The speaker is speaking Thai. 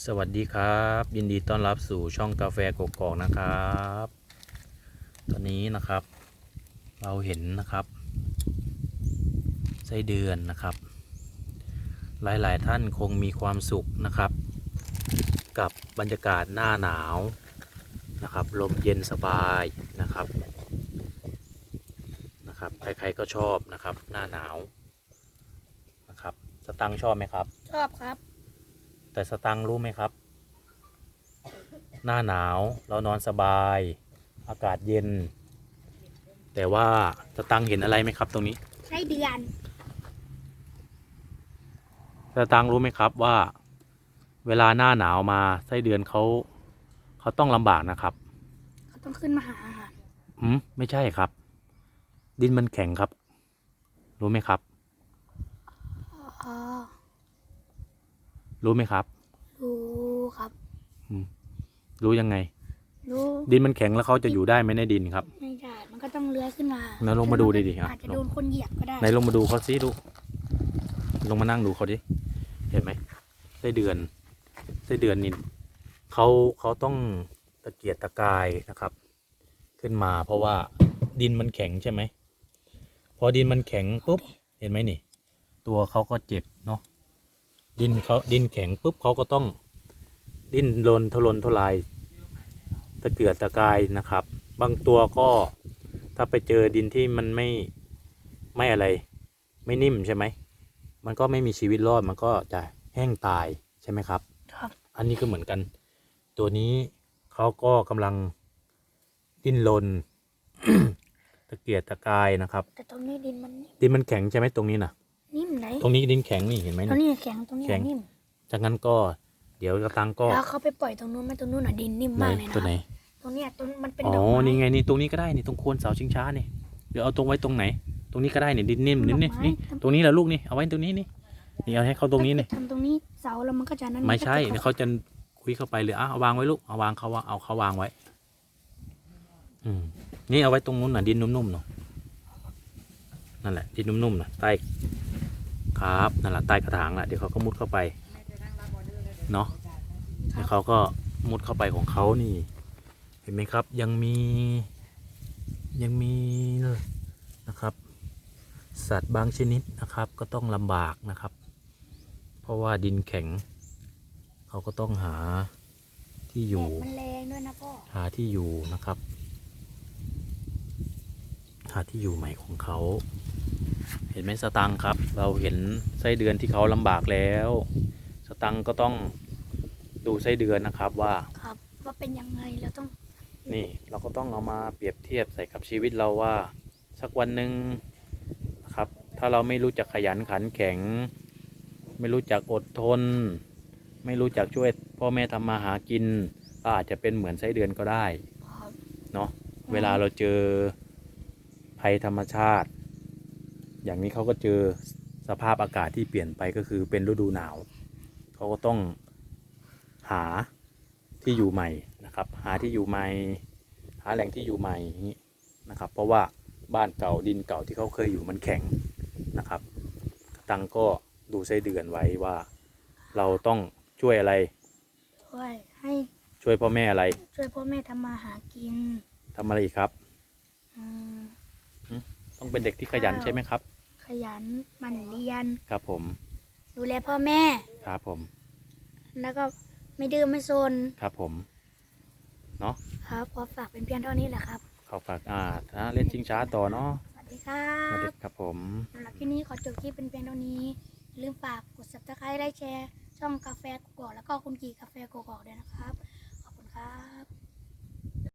สวัสดีครับ ยินดีต้อนรับสู่ช่องกาแฟกกอกนะครับ ตอนนี้นะครับ เราเห็นนะครับไส้เดือนนะครับ หลายๆท่านคงมีความสุขนะครับ กับบรรยากาศหน้าหนาวนะครับ ลมเย็นสบายนะครับนะครับ ใครๆก็ชอบนะครับ หน้าหนาวนะครับสตังชอบไหมครับ ชอบครับ แต่สตังค์รู้ไหมครับ หน้าหนาวเรานอนสบาย อากาศเย็น แต่ว่าสตังค์เห็นอะไรไหมครับ ตรงนี้ใช้เดือนสตังค์รู้ไหมครับว่า เวลาหน้าหนาวมาไส้เดือนเขาเขาต้องลำบากนะครับเขาต้องขึ้นมาหาอาหารอืมไม่ใช่ครับ ดินมันแข็งครับ รู้ไหมครับอ๋อ รู้ไหมครับ รู้ครับ รู้ยังไง รู้ดินมันแข็งแล้วเขาจะอยู่ได้ไหมในดินครับ ไม่ได้ มันก็ต้องเลื้อยขึ้นมางั้นลงมาดูดิดิครับอาจจะโดนคนเหยียบก็ได้ไหนลงมาดูเขาซิดู ลงมานั่งดูเขาดิ เห็นไหมไส้เดือนไส้เดือนนี่เขาเขาต้องตะเกียกตะกายนะครับ ขึ้นมาเพราะว่าดินมันแข็งใช่ไหม พอดินมันแข็งปุ๊บ เห็นไหมนี่ ตัวเขาก็เจ็บเนาะ ดินเขาดินแข็งปุ๊บเขาก็ต้องดิ้นรนทรนทลายตะเกียกตะกายนะครับ บางตัวก็ถ้าไปเจอดินที่มันไม่ไม่อะไร ไม่นิ่มใช่ไหมมันก็ไม่มีชีวิตรอดมันก็จะแห้งตายใช่ไหมครับ ครับ อันนี้ก็เหมือนกัน ตัวนี้เขาก็กำลังดิ้นรน ตะเกียกตะกายนะครับ แต่ตรงนี้ดินมันนิ่มดินมันแข็งใช่ไหมตรงนี้นะนิ่ม ไหนตรงนี้ดินแข็งนี่เห็นไหมตรงนี่นี้แข็งตรงนี้แข็ง นิ่มจากนั้นก็เดี๋ยวกระตังก็แล้วเขาไปปล่อยตรงนู้นไหมตรงนู้นอะดินนิ่มไหนมากเลยนะตัวไหน ตรงเนี้ยตรงมันเป็นอ๋อดอกไม้นี่ไงนี่ตรงนี้ก็ได้นี่ตรงโคนเสาชิงช้านี่เดี๋ยวเอาตรงไว้ตรงไหน ตรงนี้ก็ได้นี่ดินนิ่มนี่นี่นี่ตรงนี้แหละลูกนี่เอาไว้ตรงนี้นี่นี่เอาให้เขาตรงนี้นี่ ทำตรงนี้เสาแล้วมันก็จะนั่นไม่ใช่นก็เดี๋ยวจะเขาจะคุยเข้าไปเลยอะเอาวางไว้ลูกเอาวางเขาว่าเอาเขาวางไว้ อืมนี่เอาไว้ตรงนู้นน่ะดินนุ่มๆเนาะนั่นแหละดินนุ่มๆน่ะใต้ ครับนั่นแหละใต้กระถางน่ะเดี๋ยวเขาก็มุดเข้าไปเนาะเดี๋ยวเขาก็มุดเข้าไปของเขานี่ เห็นไหมครับยังมียังมีนะครับ สัตว์บางชนิดนะครับ ก็ต้องลำบากนะครับ เพราะว่าดินแข็ง เขาก็ต้องหาที่อยู่แดดมันแรงด้วยนะพ่อหาที่อยู่นะครับ หาที่อยู่ใหม่ของเขา เห็นไหมสตังค์ครับ เราเห็นไส้เดือนที่เขาลำบากแล้ว สตังค์ก็ต้องดูไส้เดือนนะครับว่าครับว่าเป็นยังไงแล้วต้อง นี่เราก็ต้องเอามาเปรียบเทียบใส่กับชีวิตเราว่า สักวันหนึ่งนะครับ ถ้าเราไม่รู้จักขยันขันแข็ง ไม่รู้จักอดทน ไม่รู้จักช่วยพ่อแม่ทำมาหากินก็อาจจะเป็นเหมือนไส้เดือนก็ได้ครับเนาะเวลาเราเจอภัยธรรมชาติ อย่างนี้เขาก็เจอสภาพอากาศที่เปลี่ยนไปก็คือเป็นฤดูหนาว เขาก็ต้องหาที่อยู่ใหม่นะครับ หาที่อยู่ใหม่ หาแหล่งที่อยู่ใหม่อย่างนี้นะครับ เพราะว่าบ้านเก่าดินเก่าที่เขาเคยอยู่มันแข็งนะครับ ตังก็ดูไส้เดือนไว้ว่า เราต้องช่วยอะไร ช่วยให้ช่วยพ่อแม่อะไร ช่วยพ่อแม่ทำมาหากินทำอะไรอีกครับ อืมต้องเป็นเด็กที่ขยันใช่ไหมครับ ขยันหมั่นเรียน ครับผม ดูแลพ่อแม่ ครับผม แล้วก็ไม่ดื้อไม่ซนครับผมครับขอฝากเป็นเพียงเท่านี้แหละครับเขาฝากอ่านะเล่นชิงช้าต่อเนาะสวัสดีครัสวัสดีบครับผม สำหรับที่นี้ขอจบคลิปเป็นเพียงเท่านี้อย่าลืมฝากกด subscribe ได้แชร์ ช่องกาแฟกกอกแล้วก็คุณกีกาแฟกกอกด้วยนะครับ ขอบคุณครับ